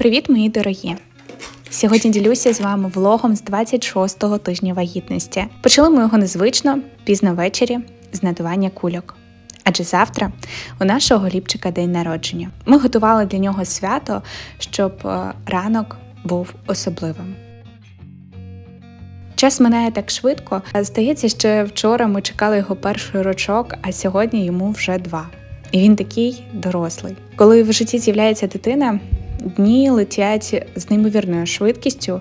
Привіт, мої дорогі! Сьогодні ділюся з вами влогом з 26-го тижня вагітності. Почали ми його незвично, пізно ввечері, з надування кульок. Адже завтра у нашого ліпчика день народження. Ми готували для нього свято, щоб е, ранок був особливим. Час минає так швидко. Здається, ще вчора ми чекали його перший рочок, а сьогодні йому вже два. І він такий дорослий. Коли в житті з'являється дитина, дні летять з неймовірною швидкістю,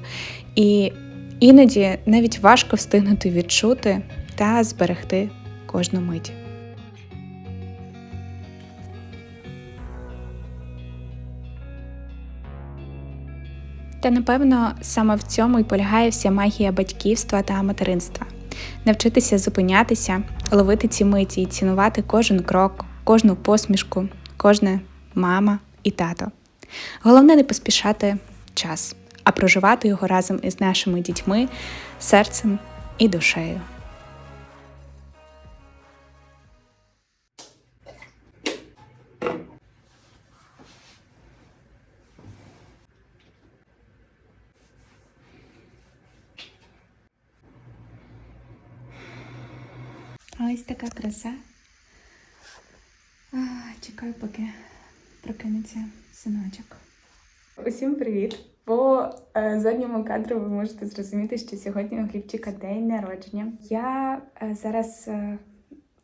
і іноді навіть важко встигнути відчути та зберегти кожну мить. Та напевно саме в цьому і полягає вся магія батьківства та материнства. Навчитися зупинятися, ловити ці миті і цінувати кожен крок, кожну посмішку, кожне мама і тато. Головне не поспішати час, а проживати його разом із нашими дітьми, серцем і душею. Ось така краса. А, чекаю, поки прокинеться синочок. Усім привіт! По е, задньому кадру ви можете зрозуміти, що сьогодні у Глібчика день народження. Я е, зараз е,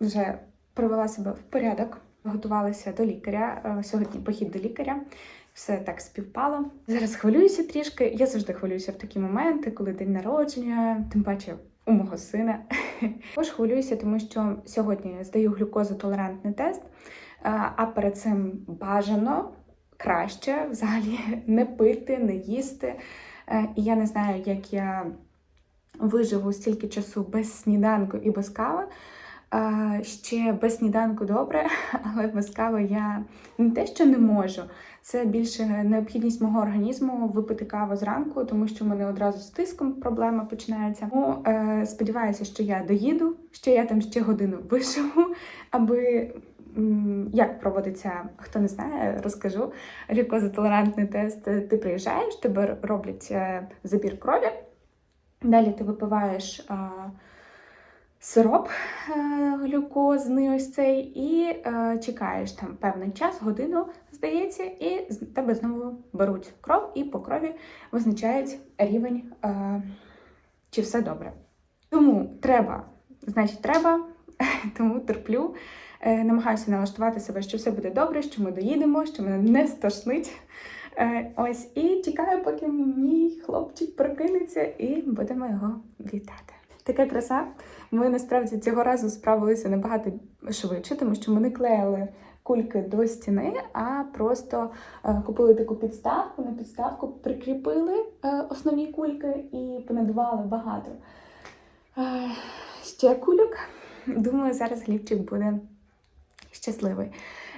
вже привела себе в порядок, готувалася до лікаря. Е, сьогодні похід до лікаря. Все так співпало. Зараз хвилююся трішки. Я завжди хвилююся в такі моменти, коли день народження, тим паче у мого сина. Також хвилююся, тому що сьогодні здаю глюкозотолерантний тест, е, а перед цим бажано краще взагалі не пити, не їсти. Е, І я не знаю, як я виживу стільки часу без сніданку і без кави. Е, Ще без сніданку добре, але без кави я не те, що не можу. Це більше необхідність мого організму випити каву зранку, тому що в мене одразу з тиском проблема починається. Тому е, сподіваюся, що я доїду, що я там ще годину виживу, аби як проводиться, хто не знає, розкажу. Глюкозотолерантний тест. Ти приїжджаєш, тебе роблять е, забір крові. Далі ти випиваєш. Е, сироп е, глюкозний ось цей, і е, чекаєш там певний час, годину, здається, і з тебе знову беруть кров і по крові визначають рівень, е, чи все добре. Тому треба, значить, треба, тому терплю. Е, намагаюся налаштувати себе, що все буде добре, що ми доїдемо, що мене не стошнить. Е, ось і чекаю, поки мій хлопчик прокинеться, і будемо його вітати. Така краса. Ми насправді цього разу справилися набагато швидше, тому що ми не клеїли кульки до стіни, а просто е, купили таку підставку, на підставку прикріпили основні кульки і понадували багато. Ще кульок. Думаю, зараз Глібчик буде щасливий.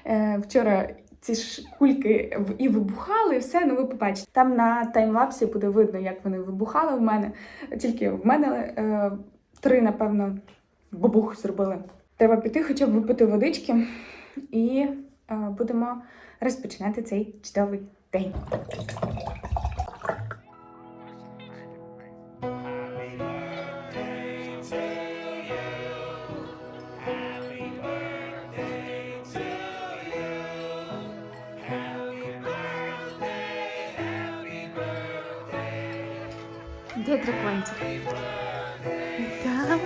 Е, вчора ці ж кульки і вибухали, і все, ну ви побачите. Там на таймлапсі буде видно, як вони вибухали в мене. Тільки в мене е, три, напевно, бабух зробили. Треба піти, хоча б випити водички, і е, будемо розпочинати цей чудовий день. Де дракончик? Там.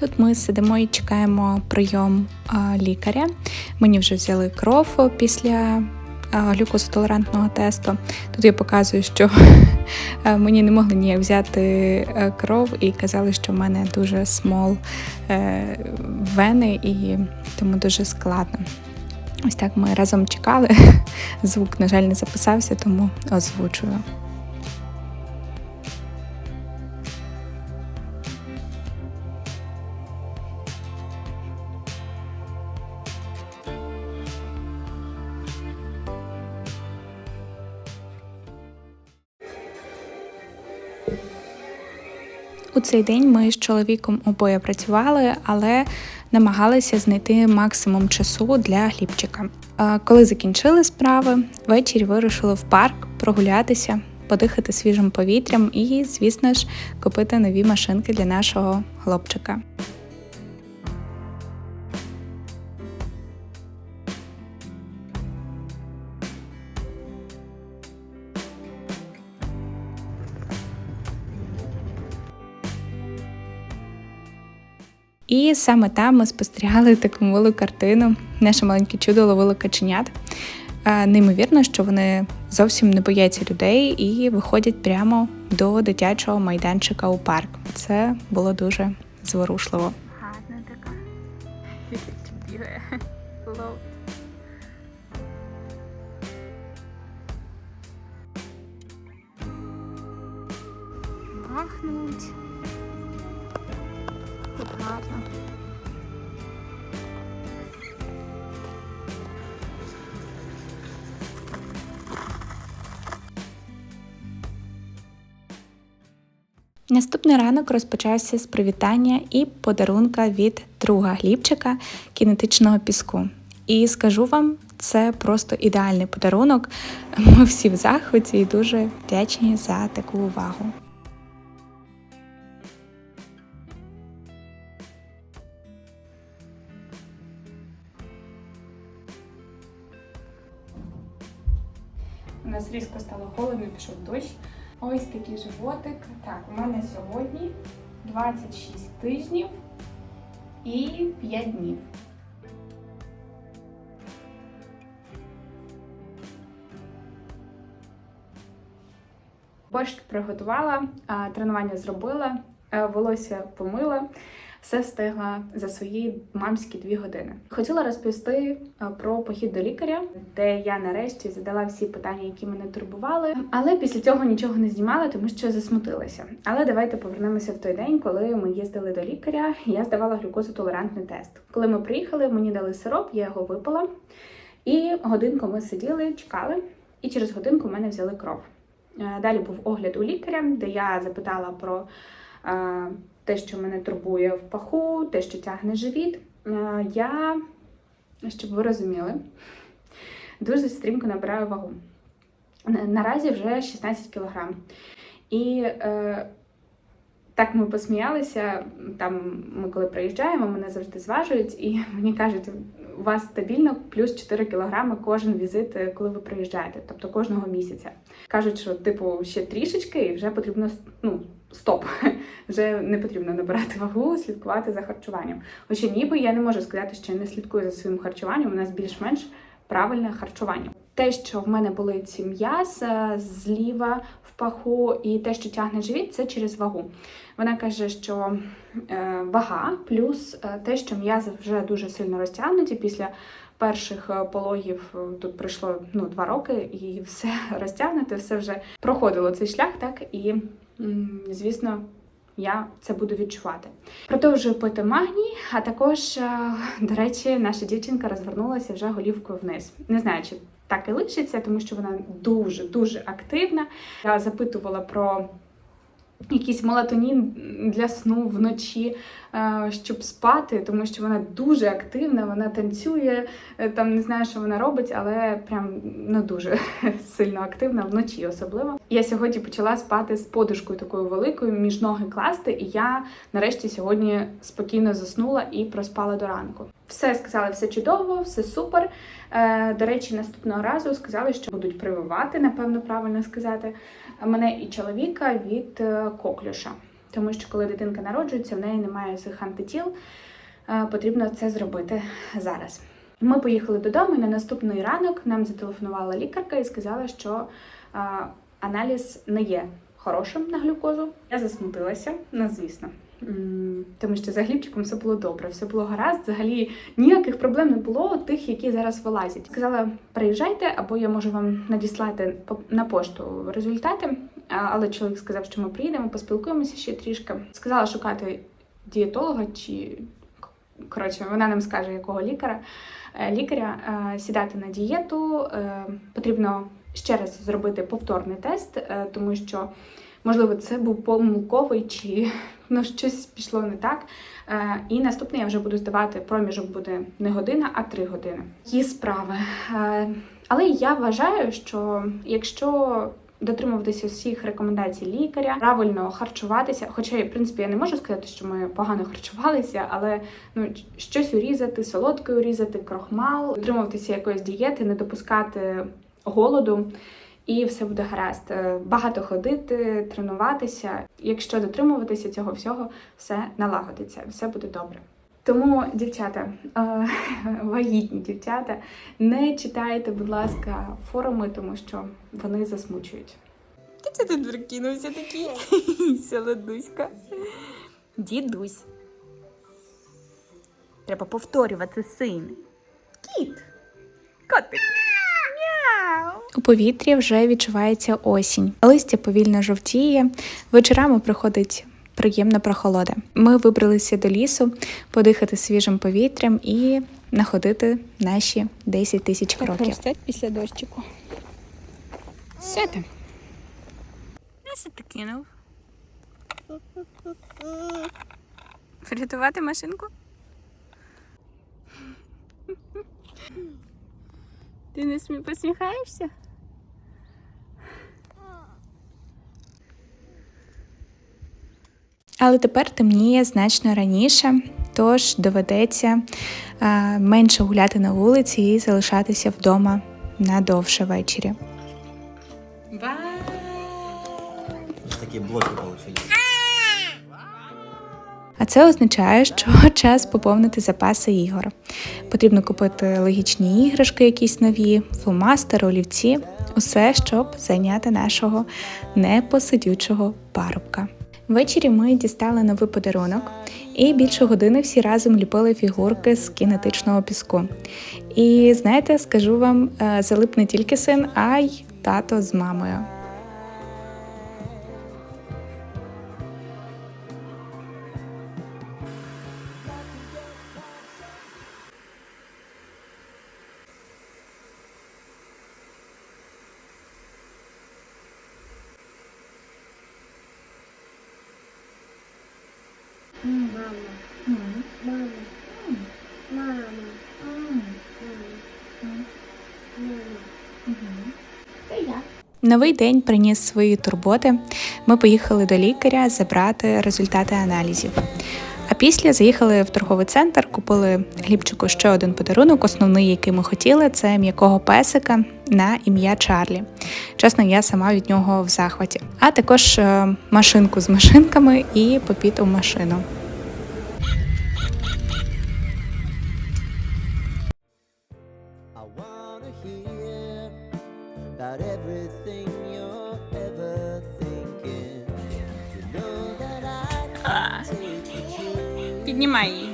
Тут ми сидимо і чекаємо прийом лікаря. Мені вже взяли кров після глюкозотолерантного тесту. Тут я показую, що мені не могли ніяк взяти е, кров і казали, що в мене дуже смол е, вени, і тому дуже складно. Ось так ми разом чекали. Звук, на жаль, не записався, тому озвучую. Цей день ми з чоловіком обоє працювали, але намагалися знайти максимум часу для хлібчика. Коли закінчили справи, ввечері вирушили в парк прогулятися, подихати свіжим повітрям і, звісно ж, купити нові машинки для нашого хлопчика. І саме там ми спостерігали таку милу картину. Наше маленьке чудо ловило каченят. Е, Неймовірно, що вони зовсім не бояться людей і виходять прямо до дитячого майданчика у парк. Це було дуже зворушливо. Гарна така бігає. Наступний ранок розпочався з привітання і подарунка від друга глібчика кінетичного піску. І скажу вам, це просто ідеальний подарунок. Ми всі в захваті і дуже вдячні за таку увагу. У нас різко стало холодно, пішов дощ. Ось такий животик. Так, у мене сьогодні 26 тижнів і 5 днів. Борщ приготувала, тренування зробила, волосся помила, все встигла за свої мамські дві години. Хотіла розповісти е, про похід до лікаря, де я нарешті задала всі питання, які мене турбували. Але після цього нічого не знімала, тому що засмутилася. Але давайте повернемося в той день, коли ми їздили до лікаря. Я здавала глюкозотолерантний тест. Коли ми приїхали, мені дали сироп, я його випила. І годинку ми сиділи, чекали, і через годинку в мене взяли кров. Е, Далі був огляд у лікаря, де я запитала про е, те, що мене турбує в паху, те, що тягне живіт. Е, Я, щоб ви розуміли, дуже стрімко набираю вагу. Наразі вже 16 кілограм. І е, так ми посміялися. Там ми коли приїжджаємо, мене завжди зважують, і мені кажуть, у вас стабільно плюс 4 кілограми кожен візит, е, коли ви приїжджаєте, тобто кожного місяця. Кажуть, що типу ще трішечки, і вже потрібно ну, стоп. Вже не потрібно набирати вагу, слідкувати за харчуванням. Хоча ніби я не можу сказати, що я не слідкую за своїм харчуванням. У нас більш-менш правильне харчування. Те, що в мене болить м'яз зліва в паху, і те, що тягне живіт, це через вагу. Вона каже, що е, вага плюс е, те, що м'язи вже дуже сильно розтягнуті після перших е, пологів. Тут пройшло ну, два роки, і все розтягнуте, все вже проходило цей шлях, так і звісно. Я це буду відчувати. Продовжую пити магній, а також, е, до речі, наша дівчинка розвернулася вже голівкою вниз. Не знаю, чи так і лишиться, тому що вона дуже дуже активна. Я запитувала про якийсь мелатонін для сну вночі, е, щоб спати, тому що вона дуже активна, вона танцює, е, там не знаю, що вона робить, але прям ну дуже сильно активна вночі, особливо. Я сьогодні почала спати з подушкою такою великою, між ноги класти, і я нарешті сьогодні спокійно заснула і проспала до ранку. Все сказали, все чудово, все супер. Е, до речі, наступного разу сказали, що будуть прививати, напевно, правильно сказати, мене і чоловіка від е, коклюша. тому що коли дитинка народжується, в неї немає цих антитіл. Е, Потрібно це зробити зараз. Ми поїхали додому, і на наступний ранок нам зателефонувала лікарка і сказала, що аналіз не є хорошим на глюкозу. Я засмутилася, ну звісно. Тому що за глібчиком все було добре, все було гаразд. Взагалі ніяких проблем не було тих, які зараз вилазять. Сказала, приїжджайте, або я можу вам надіслати на пошту результати. Але чоловік сказав, що ми приїдемо, поспілкуємося ще трішки. Сказала шукати дієтолога чи коротше, вона нам скаже, якого лікаря. Е, Лікаря е, сідати на дієту. е, Потрібно ще раз зробити повторний тест, тому що можливо це був помилковий чи ну щось пішло не так. Е, І наступний я вже буду здавати проміжок буде не година, а три години. Є справи. Е, Але я вважаю, що якщо дотримуватися всіх рекомендацій лікаря, правильно харчуватися, хоча, в принципі, я не можу сказати, що ми погано харчувалися, але ну щось урізати, солодке урізати, крохмал, дотримуватися якоїсь дієти, не допускати голоду. І все буде гаразд. Е, Багато ходити, тренуватися. Якщо дотримуватися цього всього, все налагодиться, все буде добре. Тому, дівчата, е, вагітні дівчата, не читайте, будь ласка, форуми, тому що вони засмучують. Ти це тут прикинувся такий? Солодуська. Дідусь. Треба повторювати син. Кіт. У повітрі вже відчувається осінь. Листя повільно жовтіє, вечорами приходить приємна прохолода. Ми вибралися до лісу подихати свіжим повітрям і находити наші 10 тисяч кроків. Після дощику. Що там? Ну, ти кинув? Врятувати машинку? Ти не посміхаєшся? Але тепер темніє значно раніше, тож доведеться е, менше гуляти на вулиці і залишатися вдома надовше ввечері. Такие блоки получились. А це означає, що час поповнити запаси ігор. Потрібно купити логічні іграшки, якісь нові, фломастери, олівці, усе, щоб зайняти нашого непосидючого парубка. Ввечері ми дістали новий подарунок, і більше години всі разом ліпили фігурки з кінетичного піску. І знаєте, скажу вам, е, залип не тільки син, а й тато з мамою. Новий день приніс свої турботи. Ми поїхали до лікаря забрати результати аналізів. А після заїхали в торговий центр, купили Глібчику ще один подарунок. Основний, який ми хотіли, це м'якого песика на ім'я Чарлі. Чесно, я сама від нього в захваті. А також е, машинку з машинками і попіт у машину. I wanna hear Піднімай її.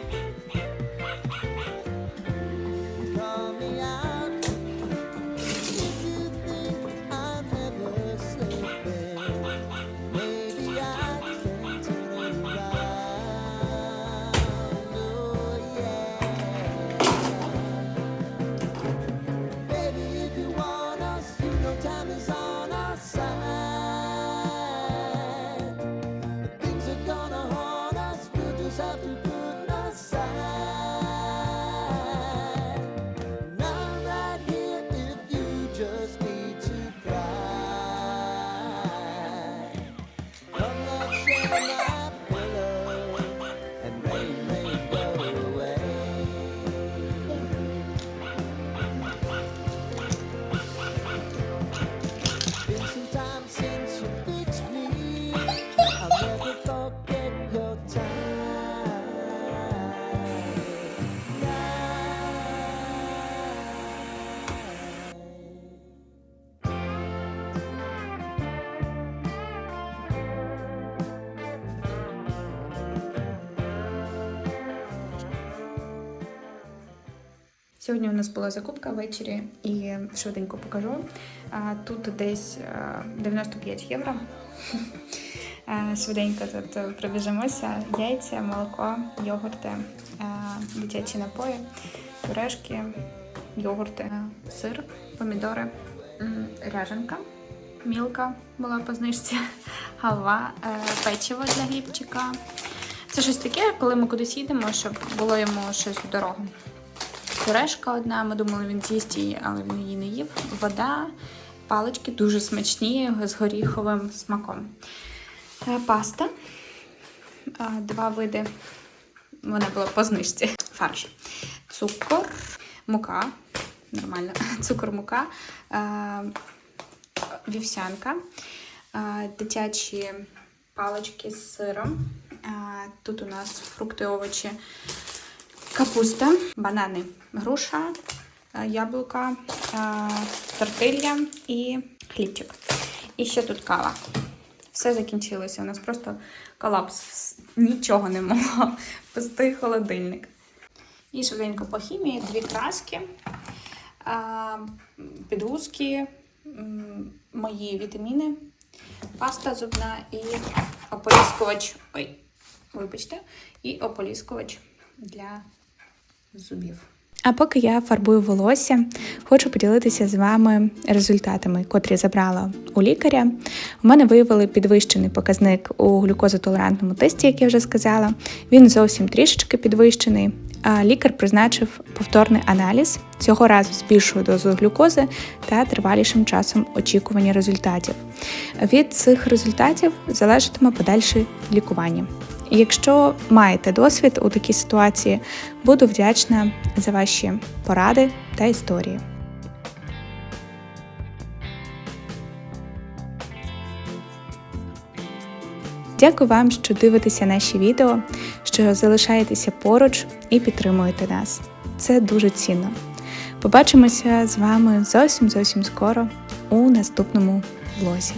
Сьогодні у нас була закупка ввечері і швиденько покажу. Тут десь 95 євро. Швиденько тут е, пробіжимося. Яйця, молоко, йогурти, дитячі напої, пюрешки, йогурти, сир, помідори, ряженка, мілка була по знижці, халва, е, печиво для глібчика. Це щось таке, коли ми кудись їдемо, щоб було йому щось в дорогу. Пюрешка одна, ми думали, він з'їсть її, але він її не їв. Вода, палички дуже смачні з горіховим смаком. Е, Паста. Е, Два види. Вона була по знижці. Фарш. Цукор, мука. Нормально. Цукор, мука. е, Вівсянка. Дитячі палички з сиром. Тут у нас фрукти, овочі. Капуста, банани, груша, е, яблука, е, тортилья і хлібчик. І ще тут кава. Все закінчилося. У нас просто колапс. Нічого не могло. Пустий холодильник. І швиденько по хімії дві краски, е, підгузки, мої вітаміни, паста зубна і ополіскувач. Ой, вибачте, і ополіскувач для зубів. А поки я фарбую волосся, хочу поділитися з вами результатами, котрі забрала у лікаря. У мене виявили підвищений показник у глюкозотолерантному тесті, як я вже сказала. Він зовсім трішечки підвищений. Лікар призначив повторний аналіз цього разу з більшою дозою глюкози та тривалішим часом очікування результатів. Від цих результатів залежатиме подальше лікування. Якщо маєте досвід у такій ситуації, буду вдячна за ваші поради та історії. Дякую вам, що дивитеся наші відео, що залишаєтеся поруч і підтримуєте нас. Це дуже цінно. Побачимося з вами зовсім зовсім скоро у наступному влозі.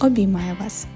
Обіймаю вас!